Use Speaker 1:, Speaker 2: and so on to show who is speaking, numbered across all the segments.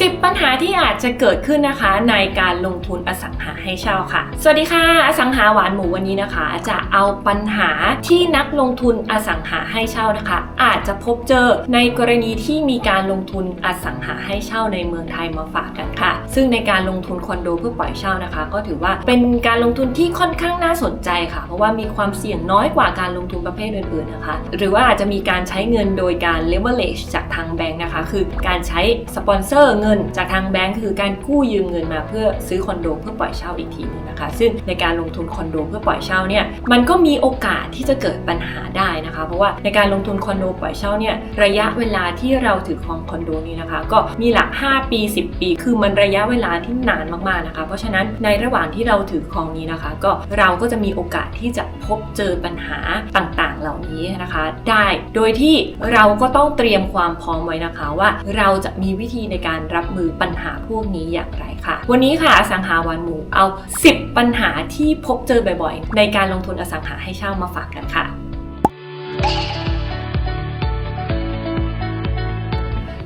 Speaker 1: 10 ปัญหาที่อาจจะเกิดขึ้นนะคะ ในการลงทุนอสังหาให้เช่าค่ะ สวัสดีค่ะ อสังหาหวานหมูวันนี้นะคะ จะเอาปัญหาที่นักลงทุนอสังหาให้เช่านะคะ อาจจะพบเจอในกรณีที่มีการลงทุนอสังหาให้เช่าในเมืองไทยมาฝากกันค่ะ ซึ่งในการลงทุนคอนโดเพื่อปล่อยเช่านะคะ ก็ถือว่าเป็นการลงทุนที่ค่อนข้างน่าสนใจค่ะ เพราะว่ามีความเสี่ยงน้อยกว่าการลงทุนประเภทอื่นๆนะคะ หรือว่าอาจจะมีการใช้เงินโดยการ leverage จากทางแบงค์นะคะ คือการใช้สปอนเซอร์เงินจากทางแบงค์คือการกู้ยืมเงินมาเพื่อซื้อคอนโดเพื่อปล่อยเช่าอีกทีนึงนะคะ ซึ่งในการลงทุนคอนโดเพื่อปล่อยเช่าเนี่ยมันก็มีโอกาสที่จะเกิดปัญหาได้นะคะ เพราะว่าในการลงทุนคอนโดปล่อยเช่าเนี่ยระยะเวลาที่เราถือครองคอนโดนี้นะคะ ก็มีหลัก 5 ปี 10 ปี คือมันระยะเวลาที่นานมากๆนะคะ เพราะฉะนั้นในระหว่างที่เราถือครองนี้นะคะ ก็เราก็จะมีโอกาสที่จะพบเจอปัญหาต่างๆ เหล่านี้นะคะ ได้โดยที่เราก็ต้องเตรียมความพร้อมไว้นะคะว่า เราจะมีวิธีในการรับมือปัญหาพวกนี้อย่างไรค่ะ วันนี้ค่ะอสังหาวันหมูเอา 10 ปัญหาที่พบเจอบ่อยๆ ในการลงทุนอสังหาให้เช่ามาฝากกันค่ะ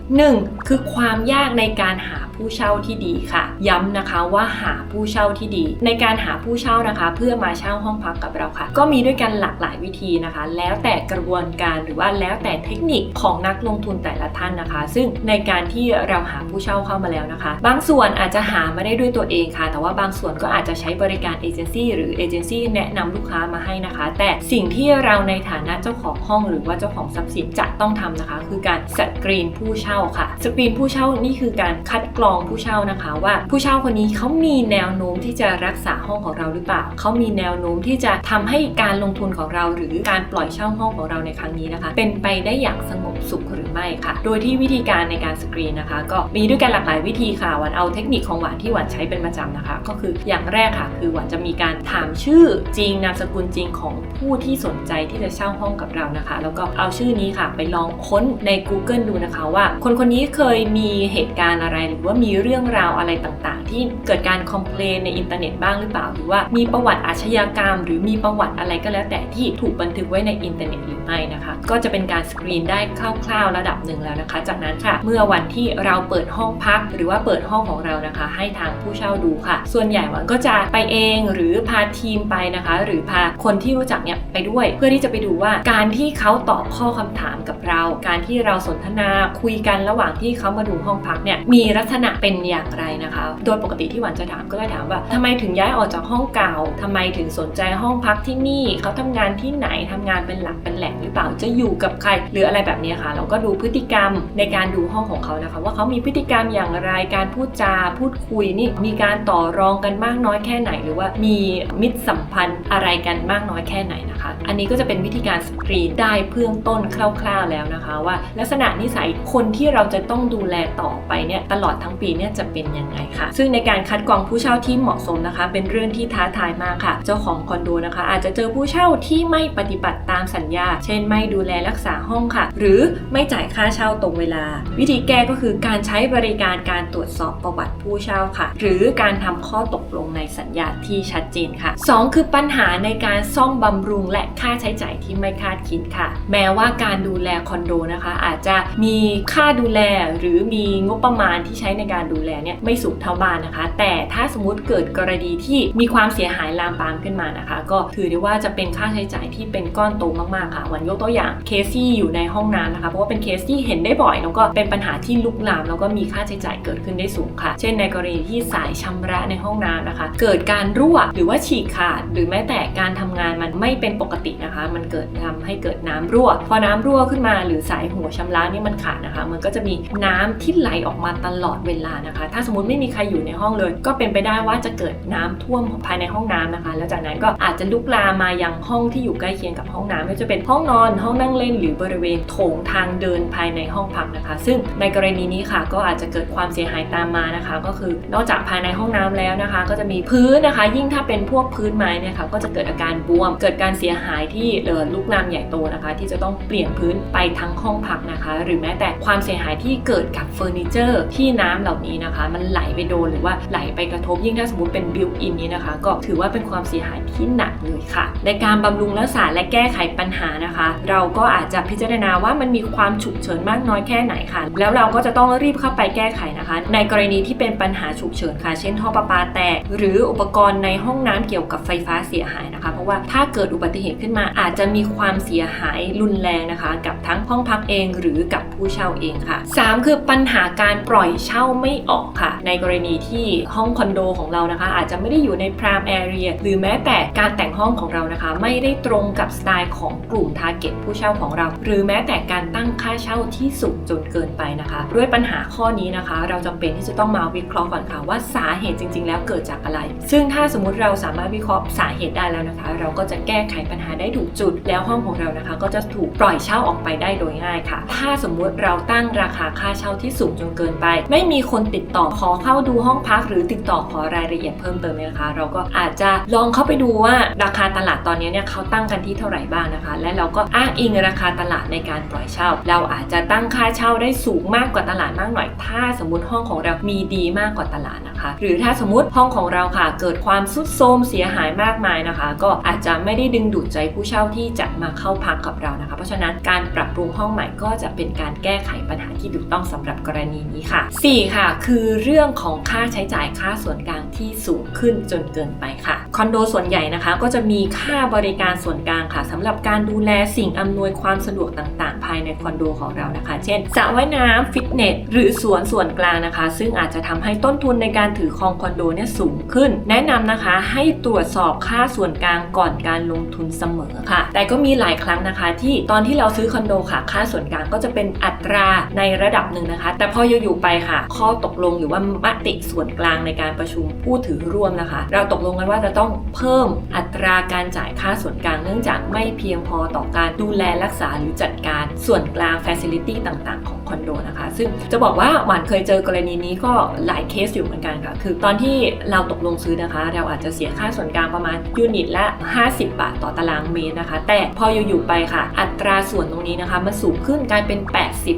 Speaker 1: 1. คือความยากในการหาผู้เช่าที่ดีค่ะ ย้ำนะคะว่าหาผู้เช่าที่ดี ในการหาผู้เช่านะคะ เพื่อมาเช่าห้องพักกับเราค่ะ ก็มีด้วยกันหลากหลายวิธีนะคะ แล้วแต่กระบวนการหรือว่าแล้วแต่เทคนิคของนักลงทุนแต่ละท่านนะคะ ซึ่งในการที่เราหาผู้เช่าเข้ามาแล้วนะคะ บางส่วนอาจจะหามาได้ด้วยตัวเองค่ะ แต่ว่าบางส่วนก็อาจจะใช้บริการเอเจนซี่หรือเอเจนซี่แนะนำลูกค้ามาให้นะคะ แต่สิ่งที่เราในฐานะเจ้าของห้อง หรือว่าเจ้าของทรัพย์สินจะต้องทำนะคะ คือการสกรีนผู้เช่าค่ะสกรีนผู้เช่านี่คือการคัดกรองผู้เช่านะคะ ว่าผู้เช่าคนนี้เขามีแนวโน้มที่จะรักษาห้องของเราหรือเปล่าเขามีแนวโน้มที่จะทำให้การลงทุนของเราหรือการปล่อยเช่าห้องของเราในครั้งนี้นะคะ เป็นไปได้อย่างสงบสุขหรือไม่ค่ะ โดยที่วิธีการในการสกรีนนะคะ ก็มีด้วยกันหลากหลายวิธีค่ะหวันเอาเทคนิคของหวานที่หวานใช้เป็นประจำนะคะ ก็คืออย่างแรกค่ะ คือหวานจะมีการถามชื่อจริงนามสกุลจริงของผู้ที่สนใจที่จะเช่าห้องกับเรานะคะ แล้วก็เอาชื่อนี้ค่ะ ไปลองค้นใน Google ดูนะคะว่าคนคนนี้เคยมีเหตุการณ์อะไร หรือว่ามีเรื่องราวอะไรต่างๆ ที่เกิดการคอมเพลนในอินเทอร์เน็ตบ้างหรือเปล่า หรือว่ามีประวัติอาชญากรรม หรือมีประวัติอะไรก็แล้วแต่ที่ถูกบันทึกไว้ในอินเทอร์เน็ตหรือไม่นะคะ ก็จะเป็นการสกรีนได้คร่าวๆระดับหนึ่งแล้วนะคะ จากนั้นค่ะ เมื่อวันที่เราเปิดห้องพัก หรือว่าเปิดห้องของเรานะคะ ให้ทางผู้เช่าดูค่ะ ส่วนใหญ่วันก็จะไปเองหรือพาทีมไปนะคะ หรือพาคนที่รู้จักเนี่ยไปด้วย เพื่อที่จะไปดูว่าการที่เขาตอบข้อคำถามกับเรา การที่เราสนทนาคุยกันระหว่างที่เขามาดูห้องพักเนี่ยมีลักษณะเป็นอย่างไรนะคะ โดยปกติที่หวันจะถามก็จะถามว่าทำไมถึงย้ายออกจากห้องเก่าทำไมถึงสนใจห้องพักที่นี่เขาทำงานที่ไหนทำงานเป็นหลักเป็นแหล่งหรือเปล่าจะอยู่กับใคร หรืออะไรแบบนี้ค่ะ เราก็ดูพฤติกรรมในการดูห้องของเขานะคะ ว่าเขามีพฤติกรรมอย่างไรการพูดจาพูดคุยนี่มีการต่อรองกันมากน้อยแค่ไหน หรือว่ามีมิตรสัมพันธ์อะไรกันมากน้อยแค่ไหนนะคะ อันนี้ก็จะเป็นวิธีการสกรีนได้เบื้องต้นคร่าว ๆแล้วนะคะ ว่าลักษณะนิสัยคนที่ที่เราจะต้องดูแลต่อไปเนี่ยตลอดทั้งปีเนี่ยจะเป็นยังไงค่ะ ซึ่งในการคัดกรองผู้เช่าที่เหมาะสมนะคะ เป็นเรื่องที่ท้าทายมากค่ะ เจ้าของคอนโดนะคะ อาจจะเจอผู้เช่าที่ไม่ปฏิบัติตามสัญญา เช่น ไม่ดูแลรักษาห้องค่ะ หรือไม่จ่ายค่าเช่าตรงเวลา วิธีแก้ก็คือการใช้บริการการตรวจสอบประวัติผู้เช่าค่ะ หรือการทำข้อตกลงในสัญญาที่ชัดเจนค่ะ 2 คือปัญหาในการซ่อมบำรุงและค่าใช้จ่ายที่ไม่คาดคิดค่ะ แม้ว่าการดูแลคอนโดนะคะ อาจจะมีค่าดูแลหรือมีงบประมาณที่ใช้ในการดูแลเนี่ยไม่สูงเท่าบ้านนะคะ แต่ถ้าสมมติเกิดกรณีที่มีความเสียหายลามปามขึ้นมานะคะ ก็ถือได้ว่าจะเป็นค่าใช้จ่ายที่เป็นก้อนโตมากๆค่ะ วันยกตัวอย่างเคสที่อยู่ในห้องน้ำนะคะ เพราะว่าเป็นเคสที่เห็นได้บ่อยแล้วก็เป็นปัญหาที่ลุกลามแล้วก็มีค่าใช้จ่ายเกิดขึ้นได้สูงค่ะ เช่นในกรณีที่สายชำระในห้องน้ำนะคะ เกิดการรั่วหรือว่าฉีกขาด หรือแม้แต่การทำงานมันไม่เป็นปกตินะคะ มันเกิดทำให้เกิดน้ำรั่ว พอน้ำรั่วขึ้นมาหรือสายหัวชำระนี่มันขาดนะคะมันก็จะมีน้ำที่ไหลออกมาตลอดเวลานะคะ ถ้าสมมติไม่มีใครอยู่ในห้องเลย ก็เป็นไปได้ว่าจะเกิดน้ำท่วมภายในห้องน้ำนะคะ แล้วจากนั้นก็อาจจะลุกลามมายังห้องที่อยู่ใกล้เคียงกับห้องน้ำไม่ว่าจะเป็นห้องนอนห้องนั่งเล่น หรือบริเวณโถงทางเดินภายในห้องพักนะคะ ซึ่งในกรณีนี้ค่ะ ก็อาจจะเกิดความเสียหายตามมานะคะ ก็คือนอกจากภายในห้องน้ำแล้วนะคะ ก็จะมีพื้นนะคะ ยิ่งถ้าเป็นพวกพื้นไม้เนี่ยค่ะก็จะเกิดอาการบวม เกิดการเสียหายที่เออลุกลามใหญ่โตนะคะ ที่จะต้องเปลี่ยนพื้นไปทั้งห้องพักนะคะ หรือแม้แต่ความเสียสียหายที่เกิดกับเฟอร์นิเจอร์ ที่น้ำเหล่านี้นะคะ มันไหลไปโดนหรือว่าไหลไปกระทบยิ่งถ้าสมมติเป็นบิวอินนี้นะคะ ก็ถือว่าเป็นความเสียหายที่หนักเลยค่ะ ในการบำรุงรักษาและแก้ไขปัญหานะคะ เราก็อาจจะพิจารณาว่ามันมีความฉุกเฉินมากน้อยแค่ไหนค่ะ แล้วเราก็จะต้องรีบเข้าไปแก้ไขนะคะ ในกรณีที่เป็นปัญหาฉุกเฉินค่ะ เช่นท่อประปาแตก หรืออุปกรณ์ในห้องน้ำเกี่ยวกับไฟฟ้าเสียหายนะคะ เพราะว่าถ้าเกิดอุบัติเหตุขึ้นมา อาจจะมีความเสียหายรุนแรงนะคะ กับทั้งห้องพักเอง หรือกับผู้เช่าเองค่ะ 3 คือปัญหาการปล่อยเช่าไม่ออกค่ะ ในกรณีที่ห้องคอนโดของเรานะคะ อาจจะไม่ได้อยู่ใน prime area หรือแม้แต่การแต่งห้องของเรานะคะ ไม่ได้ตรงกับสไตล์ของกลุ่ม target ผู้เช่าของเรา หรือแม้แต่การตั้งค่าเช่าที่สูงจนเกินไปนะคะ ด้วยปัญหาข้อนี้นะคะ เราจำเป็นที่จะต้องมาวิเคราะห์ก่อนค่ะว่าสาเหตุจริง ๆ แล้วเกิดจากอะไร ซึ่งถ้าสมมติเราสามารถวิเคราะห์สาเหตุได้แล้วนะคะ เราก็จะแก้ไขปัญหาได้ถูกจุด แล้วห้องของเรานะคะ ก็จะถูกปล่อยเช่าออกไปได้โดยง่ายค่ะ ถ้าสมมุติเราตั้งราคาค่าเช่าที่สูงจนเกินไป ไม่มีคนติดต่อขอเข้าดูห้องพัก หรือติดต่อขอรายละเอียดเพิ่มเติมเนี่ยนะคะ เราก็อาจจะลองเข้าไปดูว่าราคาตลาดตอนนี้เนี่ยเขาตั้งกันที่เท่าไหร่บ้างนะคะ และเราก็อ้างอิงราคาตลาดในการปล่อยเช่า เราอาจจะตั้งค่าเช่าได้สูงมากกว่าตลาดมากหน่อย ถ้าสมมติห้องของเรามีดีมากกว่าตลาดนะ คะ หรือถ้าสมมติห้องของเราค่ะ เกิดความสุดโทรมเสียหายมากมายนะคะ ก็อาจจะไม่ได้ดึงดูดใจผู้เช่าที่จะมาเข้าพักกับเรานะคะ เพราะฉะนั้นการปรับปรุงห้องใหม่ก็จะเป็นการแก้ไขปัญหาที่ถูกต้องสำหรับกรณีนี้ค่ะ 4 ค่ะ คือเรื่องของค่าใช้จ่ายค่าส่วนกลางที่สูงขึ้นจนเกินไปค่ะคอนโดส่วนใหญ่นะคะ ก็จะมีค่าบริการส่วนกลางค่ะสำหรับการดูแลสิ่งอำนวยความสะดวกต่างๆ ภายในคอนโดของเรานะคะ เช่นสระว่ายน้ำฟิตเนสหรือสวนส่วนกลางนะคะ ซึ่งอาจจะทำให้ต้นทุนในการถือครองคอนโดเนี่ยสูงขึ้น แนะนำนะคะให้ตรวจสอบค่าส่วนกลางก่อนการลงทุนเสมอค่ะ แต่ก็มีหลายครั้งนะคะ ที่ตอนที่เราซื้อคอนโดค่ะ ค่าส่วนกลางก็จะเป็นอัตราในระดับหนึ่งนะคะ แต่พออยู่ๆไปค่ะ ข้อตกลงหรือว่ามติส่วนกลางในการประชุมผู้ถือร่วมนะคะ เราตกลงกันว่าจะต้องเพิ่มอัตราการจ่ายค่าส่วนกลาง เนื่องจากไม่เพียงพอต่อการดูแลรักษาหรือจัดการส่วนกลาง Facility ต่าง ๆ ของ อนโดนะคะซึ่งจะบอกว่าหวานเคยเจอกรณีนี้ก็หลายเคสอยู่เหมือนกันค่ะคือตอนที่เราตกลงซื้อนะคะ เราอาจจะเสียค่าส่วนกลางประมาณยูนิตละ 50 บาทต่อตารางเมตรนะคะ แต่พออยู่ๆไปค่ะ อัตราส่วนตรงนี้นะคะมันสูงขึ้นกลายเป็น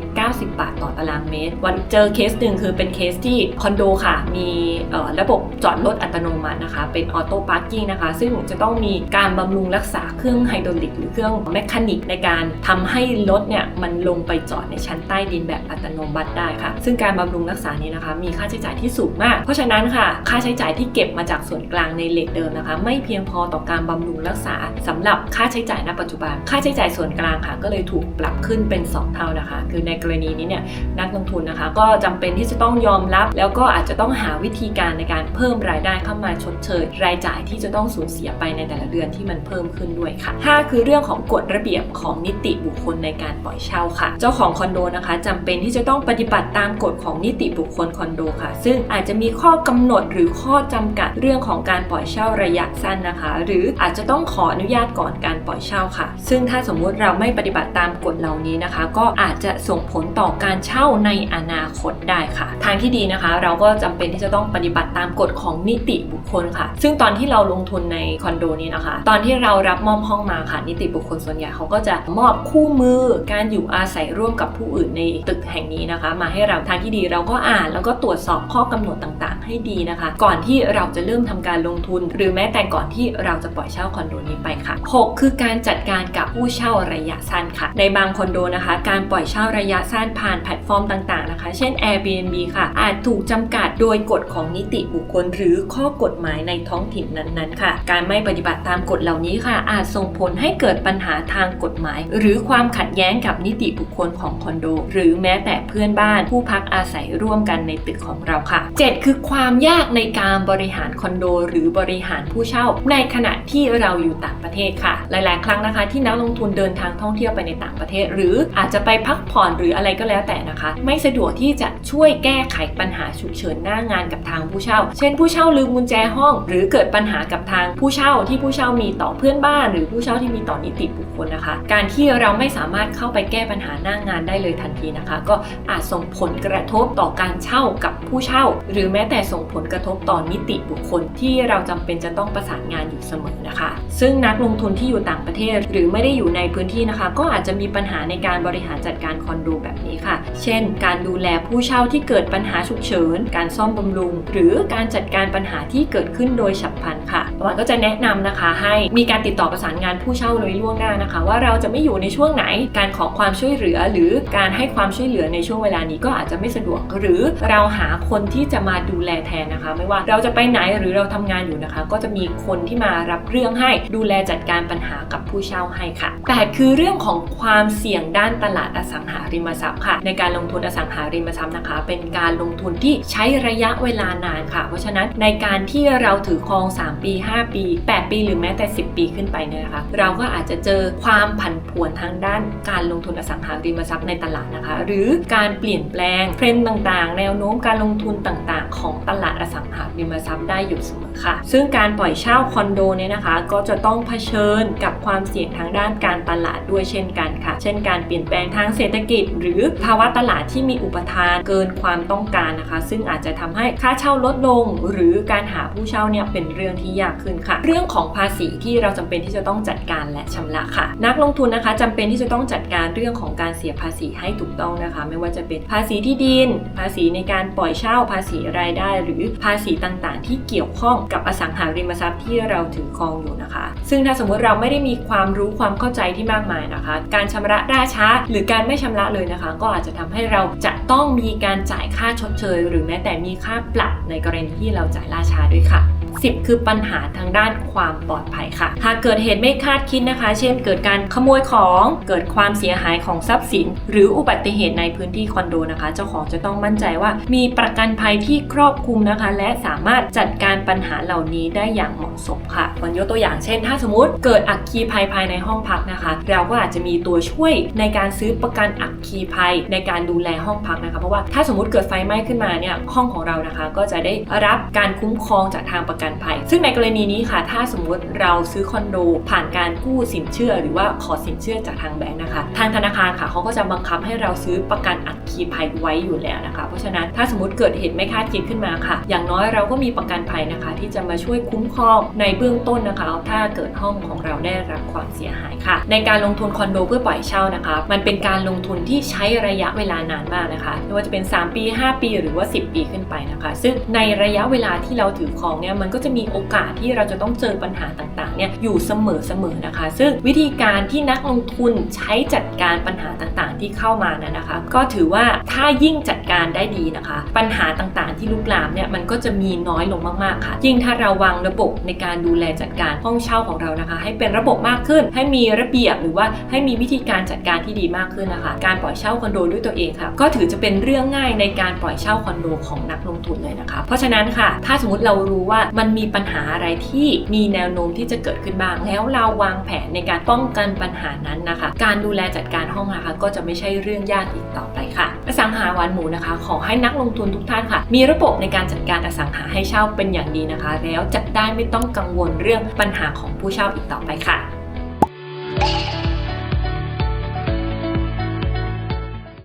Speaker 1: 80-90 บาทต่อตารางเมตร วันเจอเคสหนึ่งคือเป็นเคสที่คอนโดค่ะ มีระบบจอดรถอัตโนมัตินะคะ เป็นออโต้พาร์กิ้งนะคะ ซึ่งจะต้องมีการบำรุงรักษาเครื่องไฮดรอลิก หรือเครื่องแมคานิกในการทำให้รถเนี่ยมันลงไปจอดในชั้นใต้ดินแบบอัตโนมัติได้ค่ะ ซึ่งการบำรุงรักษานี้นะคะ มีค่าใช้จ่ายที่สูงมาก เพราะฉะนั้นค่ะ ค่าใช้จ่ายที่เก็บมาจากส่วนกลางในเลทเดิมนะคะ ไม่เพียงพอต่อการบำรุงรักษาสำหรับค่าใช้จ่ายณปัจจุบัน ค่าใช้จ่ายส่วนกลางค่ะ ก็เลยถูกปรับขึ้นเป็น 2 เท่านะคะ คือในกรณีนี้เนี่ยนักลงทุนนะคะ ก็จำเป็นที่จะต้องยอมรับ แล้วก็อาจจะต้องหาวิธีการในการเพิ่มรายได้เข้ามาชดเชย รายจ่ายที่จะต้องสูญเสียไปในแต่ละเดือนที่มันเพิ่มขึ้นด้วยค่ะ5คือเรื่องของกฎระเบียบของนิติบุคคลในการปล่อยเช่าค่ะ เจ้าของคอนโดนะคะจำเป็นที่จะต้องปฏิบัติตามกฎของนิติบุคคลคอนโดค่ะ ซึ่งอาจจะมีข้อกำหนดหรือข้อจำกัดเรื่องของการปล่อยเช่าระยะสั้นนะคะ หรืออาจจะต้องขออนุญาตก่อนการปล่อยเช่าค่ะ ซึ่งถ้าสมมุติเราไม่ปฏิบัติตามกฎเหล่านี้นะคะ ก็อาจจะส่งผลต่อการเช่าในอนาคตได้ค่ะ ทางที่ดีนะคะ เราก็จำเป็นที่จะต้องปฏิบัติตามกฎของนิติบุคคลค่ะ ซึ่งตอนที่เราลงทุนในคอนโดนี้นะคะ ตอนที่เรารับมอบห้องมาค่ะนิติบุคคลส่วนใหญ่เขาก็จะมอบคู่มือการอยู่อาศัยร่วมกับผู้อื่นในตึกแห่งนี้นะคะ มาให้เราทางที่ดีเราก็อ่านแล้วก็ตรวจสอบข้อกำหนดต่างๆ ให้ดีนะคะ ก่อนที่เราจะเริ่มทำการลงทุน หรือแม้แต่ก่อนที่เราจะปล่อยเช่าคอนโดนี้ไปค่ะ 6 คือการจัดการกับผู้เช่าระยะสั้นค่ะ ในบางคอนโดนะคะ การปล่อยเช่าระยะสั้นผ่านแพลตฟอร์มต่างๆนะคะ เช่น Airbnb ค่ะ อาจถูกจำกัดโดยกฎของนิติบุคคล หรือข้อกฎหมายในท้องถิ่นนั้นๆค่ะ การไม่ปฏิบัติตามกฎเหล่านี้ค่ะ อาจส่งผลให้เกิดปัญหาทางกฎหมาย หรือความขัดแย้งกับนิติบุคคลของคอนโดหรือือแม้แต่เพื่อนบ้านผู้พักอาศัยร่วมกันในตึกของเราค่ะ 7 คือความยากในการบริหารคอนโด หรือบริหารผู้เช่า ในขณะที่เราอยู่ต่างประเทศค่ะ หลาย ๆ ครั้งนะคะ ที่นักลงทุนเดินทางท่องเที่ยวไปในต่างประเทศ หรืออาจจะไปพักผ่อนหรืออะไรก็แล้วแต่นะคะ ไม่สะดวกที่จะช่วยแก้ไขปัญหาฉุกเฉินหน้างานกับทางผู้เช่า เช่น ผู้เช่าลืมกุญแจห้อง หรือเกิดปัญหากับทางผู้เช่าที่ผู้เช่ามีต่อเพื่อนบ้าน หรือผู้เช่าที่มีต่อนิติบุคคลนะคะ การที่เราไม่สามารถเข้าไปแก้ปัญหาหน้างานได้เลยทันทีนะคะ ก็อาจส่งผลกระทบต่อการเช่ากับผู้เช่า หรือแม้แต่ส่งผลกระทบต่อนิติบุคคลที่เราจำเป็นจะต้องประสานงานอยู่เสมอนะคะ ซึ่งนักลงทุนที่อยู่ต่างประเทศ หรือไม่ได้อยู่ในพื้นที่นะคะ ก็อาจจะมีปัญหาในการบริหารจัดการคอนโดแบบนี้ค่ะ เช่น การดูแลผู้เช่าที่เกิดปัญหาฉุกเฉิน การซ่อมบำรุง หรือการจัดการปัญหาที่เกิดขึ้นโดยฉับพลันค่ะวันก็จะแนะนำนะคะ ให้มีการติดต่อประสานงานผู้เช่าโดยล่วงหน้านะคะ ว่าเราจะไม่อยู่ในช่วงไหน การขอความช่วยเหลือ หรือการให้ความความช่วยเหลือในช่วงเวลานี้ก็อาจจะไม่สะดวก หรือเราหาคนที่จะมาดูแลแทนนะคะ ไม่ว่าเราจะไปไหนหรือเราทำงานอยู่นะคะ ก็จะมีคนที่มารับเรื่องให้ดูแลจัดการปัญหากับผู้เช่าให้ค่ะแปดคือเรื่องของความเสี่ยงด้านตลาดอสังหาริมทรัพย์ค่ะ ในการลงทุนอสังหาริมทรัพย์นะคะ เป็นการลงทุนที่ใช้ระยะเวลานานค่ะ เพราะฉะนั้นในการที่เราถือครอง 3 ปี 5 ปี 8 ปีหรือแม้แต่ 10 ปีขึ้นไปเนี่ยนะคะ เราก็อาจจะเจอความผันผวนทางด้านการลงทุนอสังหาริมทรัพย์ในตลาดนะคะหรือการเปลี่ยนแปลงเทรนด์ต่างๆ แนวโน้มการลงทุนต่างๆ ของตลาดอสังหาริมทรัพย์ได้อยู่เสมอค่ะ ซึ่งการปล่อยเช่าคอนโดเนี่ยนะคะ ก็จะต้องเผชิญกับความเสี่ยงทางด้านการตลาดด้วยเช่นกันค่ะ เช่นการเปลี่ยนแปลงทางเศรษฐกิจ หรือภาวะตลาดที่มีอุปทานเกินความต้องการนะคะ ซึ่งอาจจะทำให้ค่าเช่าลดลง หรือการหาผู้เช่าเนี่ยเป็นเรื่องที่ยากขึ้นค่ะ เรื่องของภาษีที่เราจำเป็นที่จะต้องจัดการและชำระค่ะ นักลงทุนนะคะจำเป็นที่จะต้องจัดการเรื่องของการเสียภาษีให้ถูกต้องนะคะ ไม่ว่าจะเป็นภาษีที่ดิน ภาษีในการปล่อยเช่าภาษีรายได้ หรือภาษีต่างๆ ที่เกี่ยวข้องกับอสังหาริมทรัพย์ที่เราถือครองอยู่นะคะ ซึ่งถ้าสมมติเราไม่ได้มีความรู้ความเข้าใจที่มากมายนะคะ การชำระล่าช้าหรือการไม่ชำระเลยนะคะ ก็อาจจะทำให้เราจะต้องมีการจ่ายค่าชดเชย หรือแม้แต่มีค่าปรับในกรณีที่เราจ่ายล่าช้าด้วยค่ะ 10 คือปัญหาทางด้านความปลอดภัยค่ะ หากเกิดเหตุไม่คาดคิดนะคะ เช่น เกิดการขโมยของเกิดความเสียหายของทรัพย์สิน หรืออุบัติเหตุในพื้นที่คอนโดนะคะ เจ้าของจะต้องมั่นใจว่า มีประกันภัยที่ครอบคลุมนะคะ และสามารถจัดการปัญหาเหล่านี้ได้อย่างเหมาะสมค่ะวันยกตัวอย่างเช่น ถ้าสมมติเกิดอัคคีภัยภายในห้องพักนะคะ เราก็อาจจะมีตัวช่วยในการซื้อประกันอัคคีภัยในการดูแลห้องพักนะคะเพราะว่าถ้าสมมติเกิดไฟไหม้ขึ้นมาเนี่ยห้องของเรานะคะ ก็จะได้รับการคุ้มครองจากทางประกันภัย ซึ่งในกรณีนี้ค่ะ ถ้าสมมติเราซื้อคอนโด ผ่านการกู้สินเชื่อ หรือว่าขอสินเชื่อจากทางแบงค์นะคะ ทางธนาคารค่ะเขาก็จะบังคับให้เราซื้อประกันอัคคีภัยไว้อยู่แล้วนะคะ เพราะฉะนั้นถ้าสมมติเกิดเหตุไม่คาดคิดขึ้นมาค่ะ อย่างน้อยเราก็มีประกันภัยนะคะ ที่จะมาช่วยคุ้มครองในเบื้องต้นนะคะ ถ้าเกิดห้องของเราได้รับความเสียหายค่ะ ในการลงทุนคอนโดเพื่อปล่อยเช่านะคะ มันเป็นการลงทุนที่ใช้ระยะเวลานานมากนะคะไม่ว่าจะเป็น 3 ปี 5 ปี หรือว่า 10 ปีขึ้นไปนะคะ ซึ่งในระยะเวลาที่เราถือครองเนี่ยมันก็ก็จะมีโอกาสที่เราจะต้องเจอปัญหาต่างๆเนี่ยอยู่เสมอๆนะคะ ซึ่งวิธีการที่นักลงทุนใช้จัดการปัญหาต่างๆ ที่เข้ามานั้นนะคะ ก็ถือว่าถ้ายิ่งจัดการได้ดีนะคะ ปัญหาต่างๆ ที่ลุกลามเนี่ยมันก็จะมีน้อยลงมากๆค่ะ ยิ่งถ้าเราวางระบบในการดูแลจัดการห้องเช่าของเรานะคะ ให้เป็นระบบมากขึ้น ให้มีระเบียบหรือว่าให้มีวิธีการจัดการที่ดีมากขึ้นนะคะ การปล่อยเช่าคอนโดด้วยตัวเองค่ะ ก็ถือจะเป็นเรื่องง่ายในการปล่อยเช่าคอนโดของนักลงทุนเลยนะคะ เพราะฉะนั้นค่ะ ถ้าสมมติเรารู้ว่ามันมีปัญหาอะไรที่มีแนวโน้มที่จะเกิดขึ้นบ้าง แล้วเราวางแผนในการป้องกันปัญหานั้นนะคะ การดูแลจัดการห้องนะคะ ก็จะไม่ใช่เรื่องยากอีกต่อไปค่ะอสังหาหวานหมูนะคะ ขอให้นักลงทุนทุกท่านค่ะ มีระบบในการจัดการอสังหาให้เช่าเป็นอย่างดีนะคะ แล้วจะได้ไม่ต้องกังวลเรื่องปัญหาของผู้เช่าอีกต่อไปค่ะ